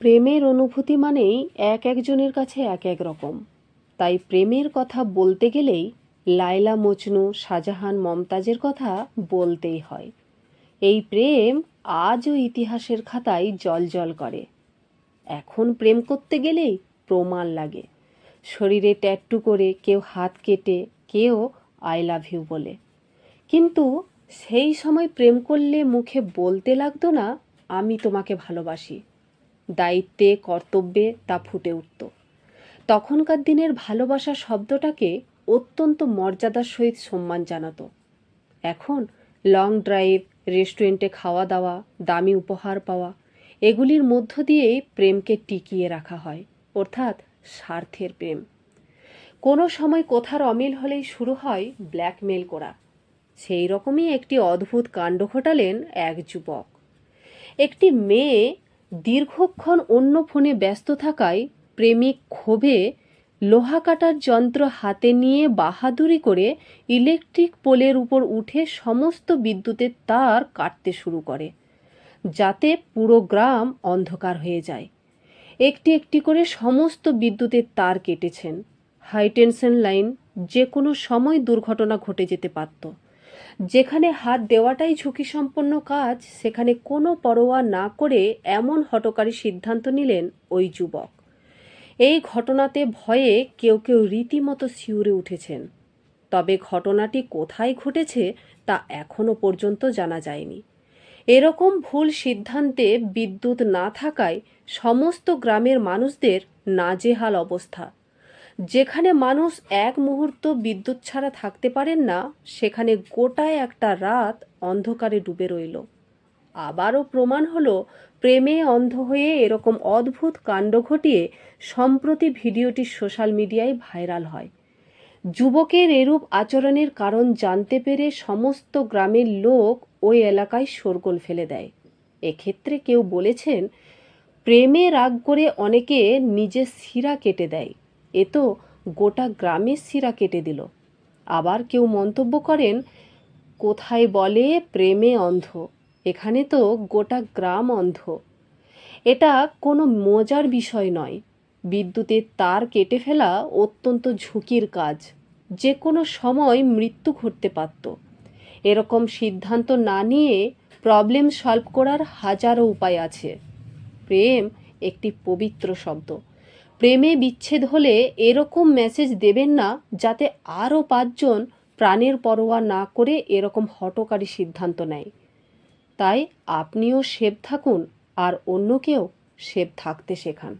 প্রেমের অনুভূতি মানেই এক একজনের কাছে এক এক রকম। তাই প্রেমের কথা বলতে গেলেই লায়লা মজনু, শাহজাহান মমতাজের কথা বলতেই হয়। এই প্রেম আজও ইতিহাসের খাতায় জল করে। এখন প্রেম করতে গেলেই প্রমাণ লাগে। শরীরে ট্যাট্টু করে কেউ হাত কেটে, কেউ আই লাভ ইউ বলে। কিন্তু সেই সময় প্রেম করলে মুখে বলতে লাগতো না, আমি তোমাকে ভালোবাসি। দায়িত্বে, কর্তব্যে তা ফুটে উঠত। তখনকার দিনের ভালোবাসা শব্দটাকে অত্যন্ত মর্যাদার সহিত সম্মান জানাতো। এখন লং ড্রাইভ রেস্টুরেন্টে খাওয়া দাওয়া, দামি উপহার পাওয়া, এগুলির মধ্য দিয়েই প্রেমকে টিকিয়ে রাখা হয়, অর্থাৎ স্বার্থের প্রেম। কোনো সময় কোথার অমিল হলেই শুরু হয় ব্ল্যাকমেল করা। সেই রকমই একটি অদ্ভুত কাণ্ড ঘটালেন এক যুবক। একটি মেয়ে দীর্ঘক্ষণ অন্য ফোনে ব্যস্ত থাকায় প্রেমিক ক্ষোভে লোহা কাটার যন্ত্র হাতে নিয়ে বাহাদুরি করে ইলেকট্রিক পোলের উপর উঠে সমস্ত বিদ্যুতের তার কাটতে শুরু করে, যাতে পুরো গ্রাম অন্ধকার হয়ে যায়। একটি একটি করে সমস্ত বিদ্যুতের তার কেটেছেন। হাই টেনশন লাইন যে কোনো সময় দুর্ঘটনা ঘটে যেতে পারত। যেখানে হাত দেওয়াটাই ঝুঁকিসম্পন্ন কাজ, সেখানে কোনো পরোয়া না করে এমন হটকারী সিদ্ধান্ত নিলেন ওই যুবক। এই ঘটনাতে ভয়ে কেউ কেউ রীতিমতো শিউরে উঠেছেন। তবে ঘটনাটি কোথায় ঘটেছে তা এখনও পর্যন্ত জানা যায়নি। এরকম ভুল সিদ্ধান্তে বিদ্যুৎ না থাকায় সমস্ত গ্রামের মানুষদের নাজেহাল অবস্থা। যেখানে মানুষ এক মুহূর্ত বিদ্যুৎ ছাড়া থাকতে পারেন না, সেখানে গোটায় একটা রাত অন্ধকারে ডুবে রইল। আবারও প্রমাণ হলো, প্রেমে অন্ধ হয়ে এরকম অদ্ভুত কাণ্ড ঘটিয়ে সম্প্রতি ভিডিওটি সোশ্যাল মিডিয়ায় ভাইরাল হয়। যুবকের এরূপ আচরণের কারণ জানতে পেরে সমস্ত গ্রামের লোক ওই এলাকায় শোরগোল ফেলে দেয়। এক্ষেত্রে কেউ বলেছেন, প্রেমে রাগ করে অনেকে নিজের শিরা কেটে দেয়। এ তো গোটা গ্রামের শিরা কেটে দিল। আবার কেউ মন্তব্য করেন, কোথায় বলে প্রেমে অন্ধ, এখানে তো গোটা গ্রাম অন্ধ। এটা কোনো মজার বিষয় নয়। বিদ্যুতের তার কেটে ফেলা অত্যন্ত ঝুঁকির কাজ। যে কোনো সময় মৃত্যু ঘটতে পারত। এরকম সিদ্ধান্ত না নিয়ে প্রবলেম সলভ করার হাজারো উপায় আছে। প্রেম একটি পবিত্র শব্দ। প্রেমে বিচ্ছেদ হলে এরকম মেসেজ দেবেন না যাতে আরও পাঁচজন প্রাণের পরোয়া না করে এরকম হটকারী সিদ্ধান্ত নেয়। তাই আপনিও সেভ থাকুন আর অন্যকেও সেভ থাকতে শেখান।